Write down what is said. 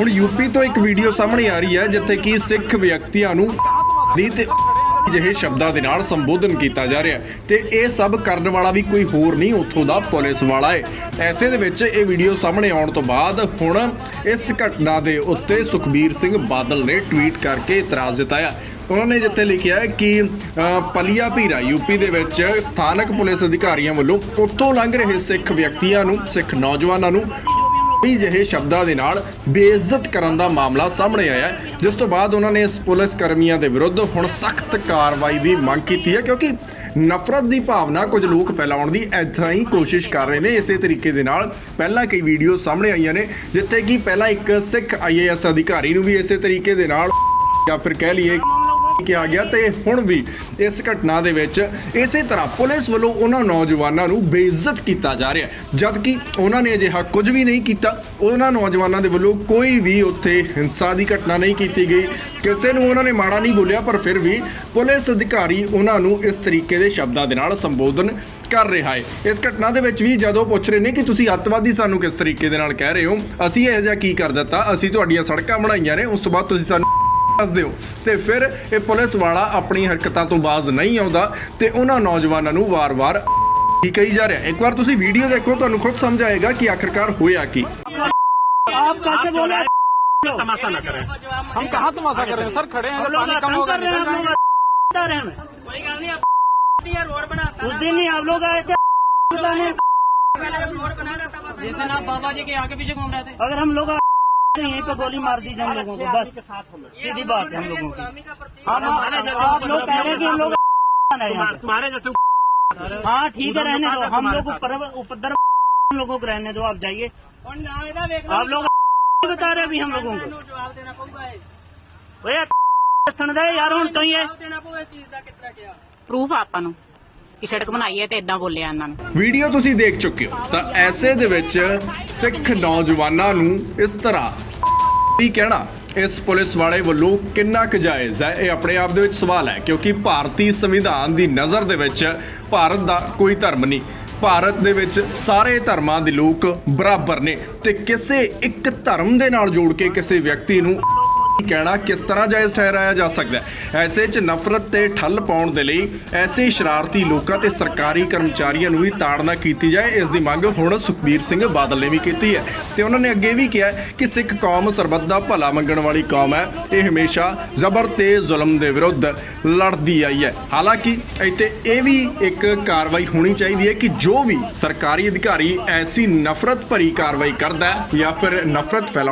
ਹੁਣ ਯੂਪੀ ਤੋਂ ਇੱਕ ਵੀਡੀਓ ਸਾਹਮਣੇ ਆ ਰਹੀ ਹੈ ਜਿੱਥੇ ਕਿ ਸਿੱਖ ਵਿਅਕਤੀਆਂ ਨੂੰ ਦੀ ਤੇ ਜਿਹੇ ਸ਼ਬਦਾਂ ਦੇ ਨਾਲ ਸੰਬੋਧਨ ਕੀਤਾ ਜਾ ਰਿਹਾ ਹੈ। ਤੇ ਇਹ ਸਭ ਕਰਨ ਵਾਲਾ ਵੀ ਕੋਈ ਹੋਰ ਨਹੀਂ ਉੱਥੋਂ ਦਾ ਪੁਲਿਸ ਵਾਲਾ ਹੈ। ਐਸੇ ਦੇ ਵਿੱਚ ਇਹ ਵੀਡੀਓ ਸਾਹਮਣੇ ਆਉਣ ਤੋਂ ਬਾਅਦ ਹੁਣ ਇਸ ਘਟਨਾ ਦੇ ਉੱਤੇ ਸੁਖਬੀਰ ਸਿੰਘ ਬਾਦਲ ਨੇ ਟਵੀਟ ਕਰਕੇ ਇਤਰਾਜ਼ ਜਤਾਇਆ। ਉਹਨਾਂ ਨੇ ਜਿੱਥੇ ਲਿਖਿਆ ਹੈ ਕਿ ਅ, ਪਲੀਆ ਭੀਰਾ ਯੂਪੀ ਦੇ ਵਿੱਚ ਸਥਾਨਕ ਪੁਲਿਸ ਅਧਿਕਾਰੀਆਂ ਵੱਲੋਂ ਉੱਥੋਂ ਲੰਘ ਰਹੇ ਸਿੱਖ ਵਿਅਕਤੀਆਂ ਨੂੰ ਸਿੱਖ ਨੌਜਵਾਨਾਂ ਨੂੰ ਕਈ ਜਿਹੇ ਸ਼ਬਦਾਂ ਦੇ ਨਾਲ ਬੇਇੱਜ਼ਤ ਕਰਨ ਦਾ ਮਾਮਲਾ ਸਾਹਮਣੇ ਆਇਆ ਹੈ, ਜਿਸ ਤੋਂ ਬਾਅਦ ਉਹਨਾਂ ਨੇ ਇਸ ਪੁਲਿਸ ਕਰਮੀਆਂ ਦੇ ਵਿਰੁੱਧ ਹੁਣ ਸਖਤ ਕਾਰਵਾਈ ਦੀ ਮੰਗ ਕੀਤੀ ਹੈ ਕਿਉਂਕਿ ਨਫ਼ਰਤ ਦੀ ਭਾਵਨਾ ਕੁਝ ਲੋਕ ਫੈਲਾਉਣ ਦੀ ਐਦਾਂ ਹੀ ਕੋਸ਼ਿਸ਼ ਕਰ ਰਹੇ ਨੇ। ਇਸੇ ਤਰੀਕੇ ਦੇ ਨਾਲ ਪਹਿਲਾਂ ਕਈ ਵੀਡੀਓ ਸਾਹਮਣੇ ਆਈਆਂ ਨੇ ਜਿੱਥੇ ਕਿ ਪਹਿਲਾਂ ਇੱਕ ਸਿੱਖ ਆਈਏਐਸ ਅਧਿਕਾਰੀ ਨੂੰ ਵੀ ਇਸੇ ਤਰੀਕੇ ਦੇ ਨਾਲ ਜਾਂ ਫਿਰ ਕਹਿ ਲਈਏ ਕਿਹਾ ਗਿਆ ਤੇ ਹੁਣ ਵੀ ਇਸ ਘਟਨਾ ਦੇ ਵਿੱਚ ਇਸੇ ਤਰ੍ਹਾਂ ਪੁਲਿਸ ਵੱਲੋਂ ਉਹਨਾਂ ਨੌਜਵਾਨਾਂ ਨੂੰ ਬੇਇੱਜ਼ਤ ਕੀਤਾ ਜਾ ਰਿਹਾ ਹੈ। ਜਦ ਕਿ ਉਹਨਾਂ ਨੇ ਅਜਿਹਾ ਕੁਝ ਵੀ ਨਹੀਂ ਕੀਤਾ, ਉਹਨਾਂ ਨੌਜਵਾਨਾਂ ਦੇ ਵੱਲੋਂ ਕੋਈ ਵੀ ਉੱਥੇ ਹਿੰਸਾ ਦੀ ਘਟਨਾ ਨਹੀਂ ਕੀਤੀ ਗਈ। ਕਿਸੇ ਨੂੰ ਉਹਨਾਂ ਨੇ ਮਾੜਾ ਨਹੀਂ ਬੋਲਿਆ, ਪਰ ਫਿਰ ਵੀ ਪੁਲਿਸ ਅਧਿਕਾਰੀ ਉਹਨਾਂ ਨੂੰ ਇਸ ਤਰੀਕੇ ਦੇ ਸ਼ਬਦਾਂ ਦੇ ਨਾਲ ਸੰਬੋਧਨ ਕਰ ਰਿਹਾ ਹੈ। ਇਸ ਘਟਨਾ ਦੇ ਵਿੱਚ ਵੀ ਜਦੋਂ ਪੁੱਛ ਰਹੇ ਨੇ ਕਿ ਤੁਸੀਂ ਅੱਤਵਾਦੀ ਸਾਨੂੰ ਕਿਸ ਤਰੀਕੇ ਦੇ ਨਾਲ ਕਹਿ ਰਹੇ ਹੋ, ਅਸੀਂ ਇਹ ਜਿਹਾ ਕੀ ਕਰ ਦਿੱਤਾ? ਅਸੀਂ ਤੁਹਾਡੀਆਂ ਸੜਕਾਂ ਬਣਾਈਆਂ ਨੇ, ਉਸ ਤੋਂ ਬਾਅਦ ਤੁਸੀਂ ਸਾਨੂੰ ਦੱਸ ਦਿਓ ਤੇ ਫਿਰ ਇਹ ਪੁਲਿਸ ਵਾਲਾ ਆਪਣੀ ਹਰਕਤਾਂ ਤੋਂ ਬਾਜ਼ ਨਹੀਂ ਆਉਂਦਾ ਤੇ ਉਹਨਾਂ ਨੌਜਵਾਨਾਂ ਨੂੰ ਵਾਰ-ਵਾਰ ਹੀ ਕਹੀ ਜਾ ਰਿਹਾ ਇੱਕ ਵਾਰ ਤੁਸੀਂ ਵੀਡੀਓ ਦੇਖੋ ਤੁਹਾਨੂੰ ਖੁਦ ਸਮਝ ਆਏਗਾ ਕਿ ਆਖਰਕਾਰ ਹੋਇਆ ਕੀ आप कैसे बोले तमाशा न करें हम कहाँ तमाशा कर रहे हैं सर खड़े हैं हम जब लोग पानी कम आतंक होगा कर रहे हैं हम निकल लोग जाएंगे। बता रहे हैं कोई गल नहीं अब रोड बना उस दिन ही आप लोग आए थे बताने। रोड बना देता बस जिस दिन आप बाबा जी के आगे पीछे घूम रहे थे अगर हम लोग नहीं तो गोली मार दी हम लोगों को बस सीधी बात है हम लोगों की हम आप लोग कह रहे हैं कि हम लोग तुम्हारे जैसे हाँ ठीक है रहने दो हम लोग उपद्रव हम लोगों को रहने दो आप जाइए आप लोग बता रहे अभी हम लोगों को ਸੁਣਦਾ ਯਾਰ ਹੁਣ ਤੋਂ ਹੀ ਹੈ ਪ੍ਰੂਫ ਆਪਾਂ ਨੂੰ ਕਿ ਸੜਕ ਬਣਾਈ ਹੈ ਤੇ ਇਦਾਂ ਬੋਲਿਆ ਇਹਨਾਂ ਨੂੰ। ਵੀਡੀਓ ਤੁਸੀਂ ਦੇਖ ਚੁੱਕੇ ਹੋ ਤਾਂ ਐਸੇ ਦੇ ਵਿੱਚ ਸਿੱਖ ਨੌਜਵਾਨਾਂ ਨੂੰ ਇਸ ਤਰ੍ਹਾਂ ਵੀ ਕਹਿਣਾ? ਇਸ ਪੁਲਿਸ ਵਾਲੇ ਵੱਲੋਂ ਕਿੰਨਾ ਕੁ ਜਾਇਜ਼ ਹੈ? ਇਹ ਆਪਣੇ ਆਪ ਦੇ ਵਿੱਚ ਸਵਾਲ ਹੈ ਕਿਉਂਕਿ ਭਾਰਤੀ ਸੰਵਿਧਾਨ ਦੀ ਨਜ਼ਰ ਦੇ ਵਿੱਚ ਭਾਰਤ ਦਾ ਕੋਈ ਧਰਮ ਨਹੀਂ। ਭਾਰਤ ਦੇ ਵਿੱਚ ਸਾਰੇ ਧਰਮਾਂ ਦੇ ਲੋਕ ਬਰਾਬਰ ਨੇ ਤੇ ਕਿਸੇ ਇੱਕ ਧਰਮ ਦੇ ਨਾਲ ਜੋੜ ਕੇ ਕਿਸੇ ਵਿਅਕਤੀ ਨੂੰ ਕਹਿਣਾ ਕਿਸ ਤਰ੍ਹਾਂ ਜਾਇਜ਼ ਠਹਿਰਾਇਆ ਜਾ ਸਕਦਾ ਹੈ। ਐਸੇ 'ਚ ਨਫ਼ਰਤ ਤੇ ਠੱਲ ਪਾਉਣ ਦੇ ਲਈ ਐਸੇ ਸ਼ਰਾਰਤੀ ਲੋਕਾਂ ਤੇ ਸਰਕਾਰੀ ਕਰਮਚਾਰੀਆਂ ਨੂੰ ਵੀ ਤਾੜਨਾ ਕੀਤੀ ਜਾਏ। ਇਸ ਦੀ ਮੰਗ ਹੁਣ ਸੁਖਬੀਰ ਸਿੰਘ ਬਾਦਲ ਨੇ ਵੀ ਕੀਤੀ ਹੈ। ਤੇ ਉਹਨਾਂ ਨੇ ਅੱਗੇ ਵੀ ਕਿਹਾ ਕਿ ਸਿੱਖ ਕੌਮ ਸਰਬੱਤ ਦਾ ਭਲਾ ਮੰਗਣ ਵਾਲੀ ਕੌਮ ਹੈ। ਇਹ ਹਮੇਸ਼ਾ ਜ਼ਬਰ ਤੇ ਜ਼ੁਲਮ ਦੇ ਵਿਰੁੱਧ ਲੜਦੀ ਆਈ ਹੈ। ਹਾਲਾਂਕਿ ਇੱਥੇ ਇਹ ਵੀ ਇੱਕ ਕਾਰਵਾਈ ਹੋਣੀ ਚਾਹੀਦੀ ਹੈ ਕਿ ਜੋ ਵੀ ਸਰਕਾਰੀ ਅਧਿਕਾਰੀ ਐਸੀ ਨਫ਼ਰਤ ਭਰੀ ਕਾਰਵਾਈ ਕਰਦਾ ਹੈ ਜਾਂ ਫਿਰ ਨਫ਼ਰਤ ਫੈਲਾ